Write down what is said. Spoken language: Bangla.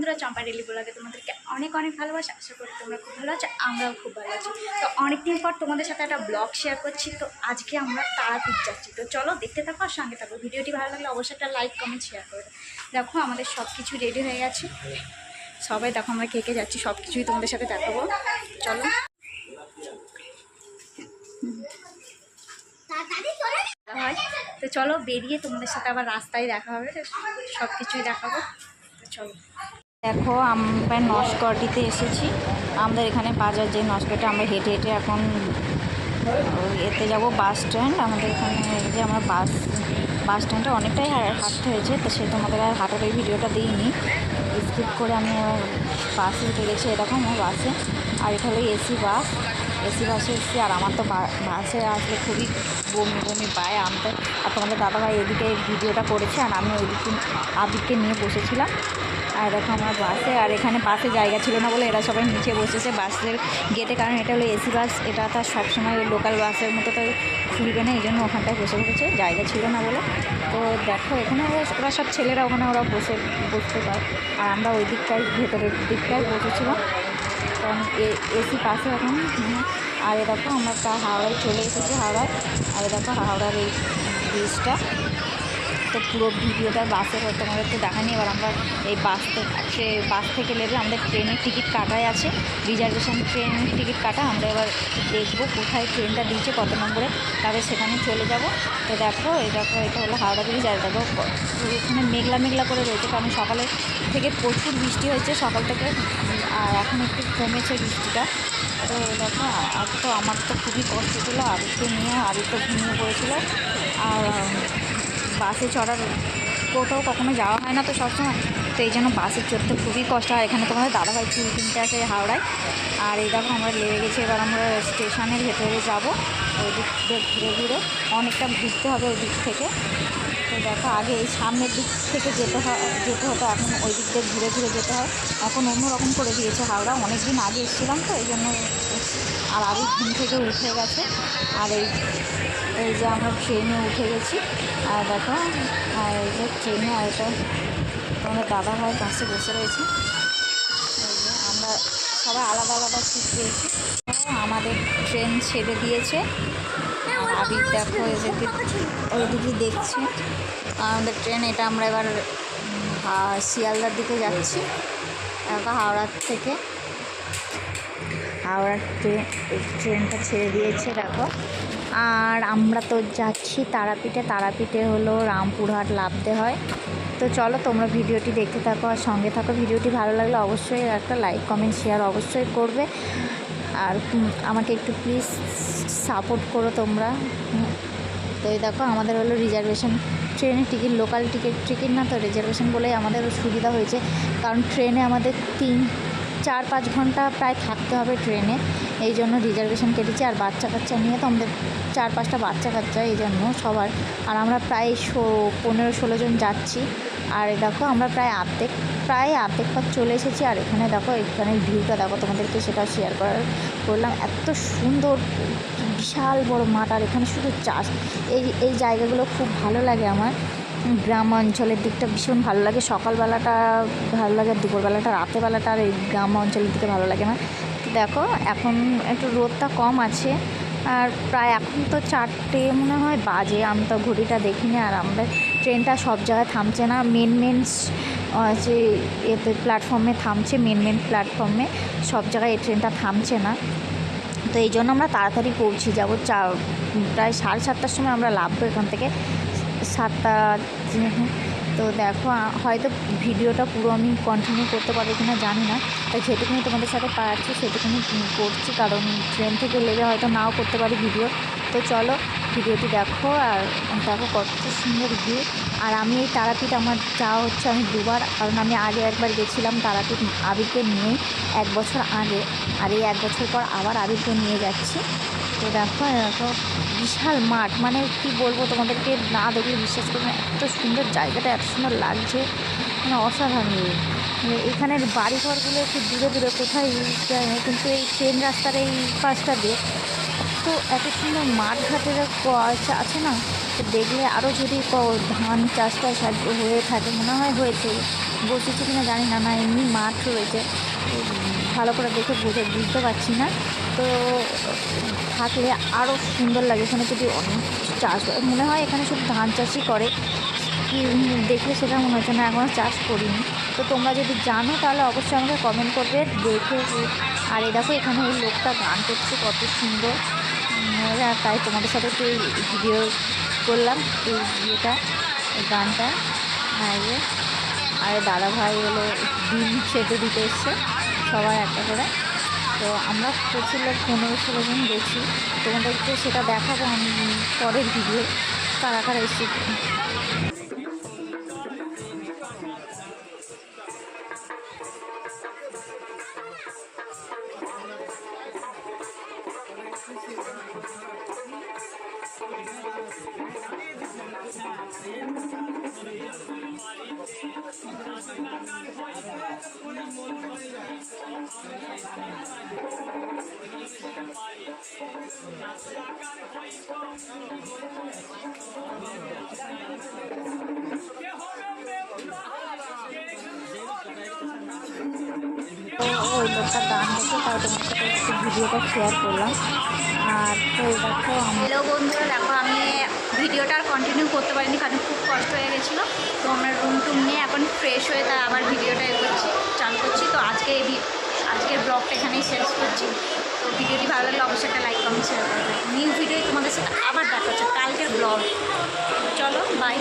বন্ধুরা চম্পা ডেলি ব্লগে তোমাদেরকে অনেক অনেক ভালোবাসা। আশা করি তোমরা খুব ভালো আছো আমরাও খুব ভালো আছি। তো অনেকদিন পর তোমাদের সাথে একটা ব্লগ শেয়ার করছি তো আজকে আমরা তারাপীঠ যাচ্ছি। তো চলো দেখতে থাকো আর সঙ্গে থাকো। ভিডিওটি ভালো লাগলে অবশ্যই একটা লাইক কমেন্ট শেয়ার করে দেখো আমাদের সব কিছু রেডি হয়ে গেছে। সবাই দেখো আমরা কে কে যাচ্ছি সব কিছুই তোমাদের সাথে দেখাবো। চলো। হয়। তো চলো বেরিয়ে তোমাদের সাথে আবার রাস্তায় দেখা হবে সব কিছুই দেখাবো চলো। দেখো, আমরা নস্কটিতে এসেছি। আমাদের এখানে বাজার যে নস্কটা আমরা হেঁটে হেঁটে এখন এতে যাব বাস স্ট্যান্ড। আমাদের এখানে যে আমরা বাস বাস স্ট্যান্ডটা অনেকটাই হাঁটতে হয়েছে, তো সে তোমাদের আর হাঁটার এই ভিডিওটা দিইনি। স্কিপ করে আমি বাসে উঠে গেছি, এরকম বাসে। আর এটা এসি বাস। এসি বাসে এসেছি, আর আমার তো বাসে আসলে খুবই বমি বমি পায়। আনতে আর তোমাদের দাদাভাই এদিকে ভিডিওটা করেছে, আর আমি ওইদিকে আবিরকে নিয়ে বসেছিলাম। আর দেখো আমার বাসে আর এখানে বাসে জায়গা ছিল না বলে এরা সবাই নিচে বসেছে বাসের গেটে, কারণ এটা হলো এসি বাস, এটা তার সবসময় লোকাল বাসের মতো তো খুলবে না এই জন্য ওখানটায় বসে বসেছে, জায়গা ছিল না বলে। তো দেখো, এখানে ওরা সব ছেলেরা ওখানে ওরা বসে বসতে পারে। আর আমরা ওই দিকটায়, ভেতরের দিকটায় বসেছিলাম। কারণ এসি পাশে এখন আর এ দেখো, আমরা হাওড়ায় চলে এসেছি, হাওড়ায়। আর এ দেখো, হাওড়ার এই ব্রিজটা। তো পুরো ভিডিওটা বাসে বাসের তোমাদেরকে দেখানি। এবার আমরা এই বাস থেকে বাস থেকে নেবে, আমাদের ট্রেনের টিকিট কাটাই আছে। রিজার্ভেশন ট্রেনের টিকিট কাটা, আমরা এবার দেখব কোথায় ট্রেনটা দিয়েছে, কত নম্বরে। তারপরে সেখানে চলে যাব। তো দেখো, এই দেখো, এটা হলো হাওড়া ব্রিজ। আর দেখো এখানে মেঘলা মেঘলা করে রয়েছে, কারণ সকালে থেকে প্রচুর বৃষ্টি হয়েছে, সকাল থেকে, আর এখন একটু কমেছে বৃষ্টিটা। তো দেখো, আর তো আমার তো খুবই কষ্ট ছিল, আদিত্য নিয়ে, আদিত্য ঘুমিয়ে পড়েছিল। আর বাসে চড়ার কোথাও কখনো যাওয়া হয় না তো সবসময়। তো এই জন্য বাসে চড়তে খুবই কষ্ট হয়। এখানে তোমাদের দাদাভাই চুল কিনতে আসে হাওড়ায়। আর এই দেখো আমরা লেগে গেছি, এবার আমরা স্টেশনের ভেতরে যাব। ওই দিক ঘুরে ঘুরে অনেকটা ঘুরতে হবে ওই দিক থেকে। তো দেখো আগে এই সামনের দিক থেকে যেতে হয়, যেতে হতো, এখন ওই দিক দিয়ে ঘুরে ঘুরে যেতে হয়। এখন অন্যরকম করে দিয়েছে হাওড়া। অনেক দিন আগে এসেছিলাম তো, এই জন্য আর আগে ঘুম থেকে উঠে গেছে। আর এই এই যে আমরা ট্রেনে উঠে গেছি। আর দেখো, আর এই যে ট্রেনে আর এটা আমাদের দাদা ভাই পাশে বসে রয়েছে। আমরা সবাই আলাদা আলাদা সিট পেয়েছি। আমাদের ট্রেন ছেড়ে দিয়েছে। আবির দেখো এদিকে ওইদিকে দেখছি। আমাদের ট্রেন এটা আমরা এবার শিয়ালদার দিকে যাচ্ছি। এখন হাওড়ার থেকে। হাওড়ার ট্রেন ট্রেনটা ছেড়ে দিয়েছে, দেখো। আর আমরা তো যাচ্ছি তারাপীঠে। তারাপীঠে হলো রামপুরহাট লাভতে হয়। তো চলো তোমরা ভিডিওটি দেখতে থাকো আর সঙ্গে থাকো। ভিডিওটি ভালো লাগলে অবশ্যই একটা লাইক কমেন্ট শেয়ার অবশ্যই করবে। আর আমাকে একটু প্লিজ সাপোর্ট করো তোমরা। তো এই দেখো, আমাদের হলো রিজার্ভেশন ট্রেনের টিকিট লোকাল টিকিট টিকিট না তো রিজার্ভেশন বলেই আমাদের সুবিধা হয়েছে। কারণ ট্রেনে আমাদের তিন চার পাঁচ ঘণ্টা প্রায় থাকতে হবে ট্রেনে। এই জন্য রিজার্ভেশন কেটেছি। আর বাচ্চা কাচ্চা নিয়ে তো আমাদের চার পাঁচটা বাচ্চা কাচ্চা, এই জন্য সবার। আর আমরা প্রায় শো পনেরো, ষোলো জন যাচ্ছি। আর দেখো, আমরা প্রায় আর্ধেক প্রায় আর্ধেক পথ চলে এসেছি। আর এখানে দেখো, এখানে ভিউটা দেখো, তোমাদেরকে সেটা শেয়ার করার করলাম এত সুন্দর, বিশাল বড় মাঠ। আর এখানে শুধু চাষ, এই এই জায়গাগুলো খুব ভালো লাগে আমার। গ্রাম অঞ্চলের দিকটা ভীষণ ভালো লাগে। সকালবেলাটা ভালো লাগে আর দুপুরবেলাটা, রাতেরবেলাটা আর এই গ্রাম অঞ্চলের দিকে ভালো লাগে না। দেখো, এখন একটু রোদটা কম আছে আর প্রায় এখন তো চারটে মনে হয় বাজে। আমি তো ঘড়িটা দেখিনি আর আমাদের ট্রেনটা সব জায়গায় থামছে না। মেন মেন যে এতে প্ল্যাটফর্মে থামছে মেন মেন প্ল্যাটফর্মে সব জায়গায় এই ট্রেনটা থামছে না। তো এই জন্য আমরা তাড়াতাড়ি পৌঁছে যাব। চা, প্রায় সাড়ে সাতটার সময় আমরা লাভবো এখান থেকে। সাতটা তো দেখো হয়তো ভিডিওটা পুরো আমি কন্টিনিউ করতে পারব কিনা জানি না তাই যেটুকুনি তোমাদের সাথে পারছি সেটুকুনি করছি, কারণ ট্রেন থেকে লেগে হয়তো নাও করতে পারি ভিডিও তো চলো, ভিডিওটি দেখো আর দেখো কত সুন্দর ভিউ আর আমি এই তারাপীঠ আমার যাওয়া হচ্ছে আমি দুবার, কারণ আমি আগে একবার গেছিলাম তারাপীঠ আবিরকে নিয়েই এক বছর আগে। আর এই এক বছর পর আবার আবিরকে নিয়ে যাচ্ছি। তো দেখো দেখো বিশাল মাঠ। মানে কি বলব তোমাদেরকে, না দেখলে বিশ্বাস করবে এত সুন্দর জায়গাটা, এত সুন্দর লাগছে। মানে অসাধারণ। মানে এখানের বাড়িঘরগুলো একটু দূরে দূরে, কোথায় কিন্তু এই ট্রেন রাস্তার এই পাশটা দিয়ে এত এত সুন্দর মাঠ ঘাটের আছে- না? তো দেখলে আরও যদি ধান চাষ টাস হয়ে থাকে, মনে হয় হয়েছে। বসেছে কিনা জানি না না এমনি মাঠ রয়েছে। তো ভালো করে দেখে বুঝে বুঝতে পারছি না। তো, থাকলে আরও সুন্দর লাগে এখানে যদি অনেক চাষ হয়। মনে হয় এখানে শুধু ধান চাষই করে। দেখলে সেটা মনে হচ্ছে না এখনও চাষ করিনি। তো তোমরা যদি জানো তাহলে অবশ্যই আমাকে কমেন্ট করবে। দেখে আর এই দেখো এখানে ওই লোকটা গান করছে, কত সুন্দর। তাই তোমাদের সাথে একটু ভিডিও করলাম, এই ইয়েটা, এই গানটা। আর দাদা ভাই হলো ডিম সেটে দিতে এসছে। সবার একটা করে। তো আমরা প্রচুর লোক পনেরো ষোলো জন গেছি তোমাদেরকে সেটা দেখাবো আমি পরের ভিডিও কারা কারা এসেছি? Yeah, hold up, man. তো ওই লোকটা গান দেখে তাই তোমার সাথে একটু ভিডিওটা শেয়ার করলাম আর তো দেখো হ্যালো বন্ধুরা, দেখো আমি ভিডিওটা আর কন্টিনিউ করতে পারিনি কারণ খুব কষ্ট হয়ে গেছিল। তো আমরা রুম টুম নিয়ে এখন ফ্রেশ হয়ে তাই আবার ভিডিওটা এ করছি চালু করছি। তো আজকে এই আজকের ব্লগটা এখানেই শেষ করছি। তো ভিডিওটি ভালো লাগলে অবশ্যই একটা লাইক কমেন্ট শেয়ার করবে। নিউ ভিডিও তোমাদের সাথে আবার দেখা হচ্ছে কালকের ব্লগ চলো বাই